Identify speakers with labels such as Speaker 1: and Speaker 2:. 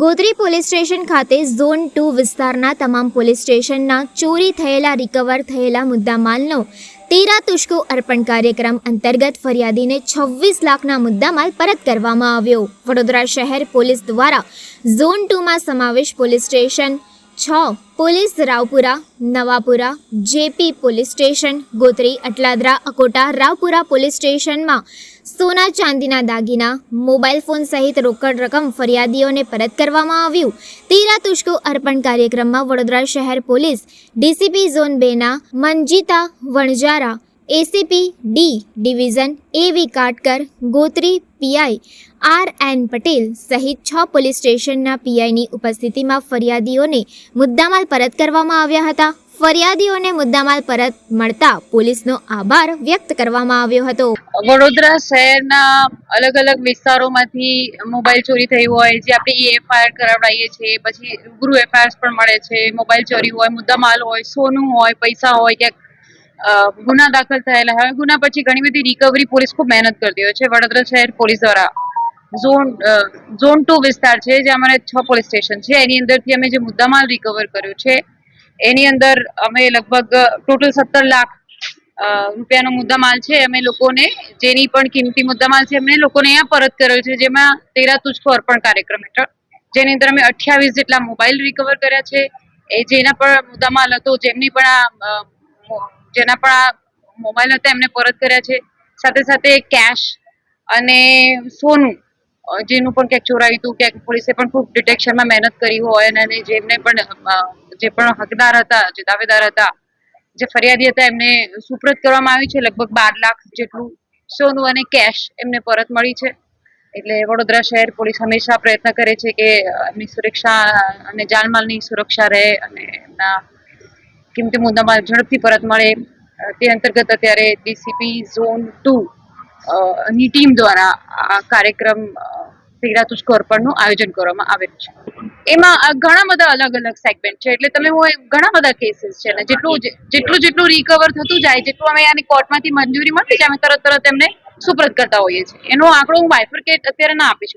Speaker 1: Gotri police station ખાતે zone two વિસ્તારના તમામ પોલીસ સ્ટેશનના ચોરી થયેલા રિકવર થયેલા મુદ્દામાલનો તેરા તુષ્કો અર્પણ કાર્યક્રમ અંતર્ગત ફરિયાદીને છવ્વીસ લાખના મુદ્દામાલ પરત કરવામાં આવ્યો. વડોદરા શહેર પોલીસ દ્વારા ઝોન ટુમાં સમાવેશ પોલીસ સ્ટેશન છ, police Raopura, Navapura, JP police station, Gotri, Atladara, Akota, Raopura police સ્ટેશનમાં સોના ચાંદીના દાગીના, મોબાઈલ ફોન સહિત રોકડ રકમ ફરિયાદીઓને પરત કરવામાં આવ્યું. તીરા તુષ્કો અર્પણ કાર્યક્રમમાં વડોદરા શહેર પોલીસ, ડીસીપી ઝોન બેના Manjita Vanzara ACP D division A V Katkar Gotri PI R N Patel સહિત છ પોલીસ સ્ટેશનના પીઆઈની ઉપસ્થિતિમાં ફરિયાદીઓને મુદ્દામાલ પરત કરવામાં આવ્યા હતા. ફરિયાદીઓને મુદ્દામાલ પરત મળતા પોલીસનો આભાર વ્યક્ત કરવામાં આવ્યો હતો.
Speaker 2: વડોદરા શહેરના અલગ અલગ વિસ્તારોમાંથી મોબાઈલ ચોરી થઈ હોય, જે આપણે એફઆઈઆર કરાવડાવીએ છીએ, પછી રૂબરૂ એફઆઈઆર પણ મળે છે, મોબાઈલ ચોરી હોય, મુદ્દામાલ હોય, સોનું હોય, પૈસા હોય, ક્યાંક ગુના દાખલ થયેલા હવે ગુના પછી ઘણી બધી રિકવરી પોલીસ ખૂબ મહેનત કરતી હોય છે. વડોદરા શહેર પોલીસ દ્વારા ઝોન ઝોન ટુ વિસ્તાર છે જે અમારે છ પોલીસ સ્ટેશન છે. એની અંદરથી અમે જે મુદ્દામાલ રિકવર કર્યો છે, એની અંદર અમે લગભગ ટોટલ સત્તર લાખ રૂપિયાનો મુદ્દામાલ છે. અમે લોકોને જેની પણ કિંમતી મુદ્દામાલ છે, એમને લોકોને અહીંયા પરત કર્યો છે, જેમાં તેરા તુજકો અર્પણ કાર્યક્રમ હેઠળ. જેની અંદર અમે અઠ્યાવીસ જેટલા મોબાઈલ રિકવર કર્યા છે. એ જેના પણ મુદ્દામાલ હતો, જેમની પણ આ જેના પણ આ મોબાઈલ હતા, એમને પરત કર્યા છે. સાથે સાથે કેશ અને સોનું જેનું પણ ક્યાંક ચોરાયું હતું, ક્યાંક પોલીસે પણ ખૂબ ડિટેક્શનમાં મહેનત કરી હોય અને જેમને પણ જે પણ હકદાર હતા, જે દાવેદાર હતા, જે ફરિયાદી હતા, એમને સુપ્રત કરવામાં આવી છે. લગભગ બાર લાખ જેટલું સોનું અને કેશ એમને પરત મળી છે. એટલે વડોદરા શહેર પોલીસ હંમેશા પ્રયત્ન કરે છે કે એમની સુરક્ષા અને જાનમાલની સુરક્ષા રહે અને એમના કિંમતી મુદ્દામાં ઝડપથી પરત મળે. તે અંતર્ગત અત્યારે ડીસીપી ઝોન ટુ ની ટીમ દ્વારા આ કાર્યક્રમ પીડા તુષ્કો અર્પણનું આયોજન કરવામાં આવેલું છે. એમાં ઘણા બધા અલગ અલગ સેગમેન્ટ છે. એટલે તમે હું ઘણા બધા કેસીસ છે. ને જેટલું જેટલું જેટલું રિકવર થતું જાય, જેટલું અમે આની કોર્ટમાંથી મંજૂરી મળતી જાય, અમે તરત તરત એમને સુપ્રત કરતા હોઈએ છીએ. એનો આંકડો હું બાયફર્કેટ અત્યારે ના આપી શકું.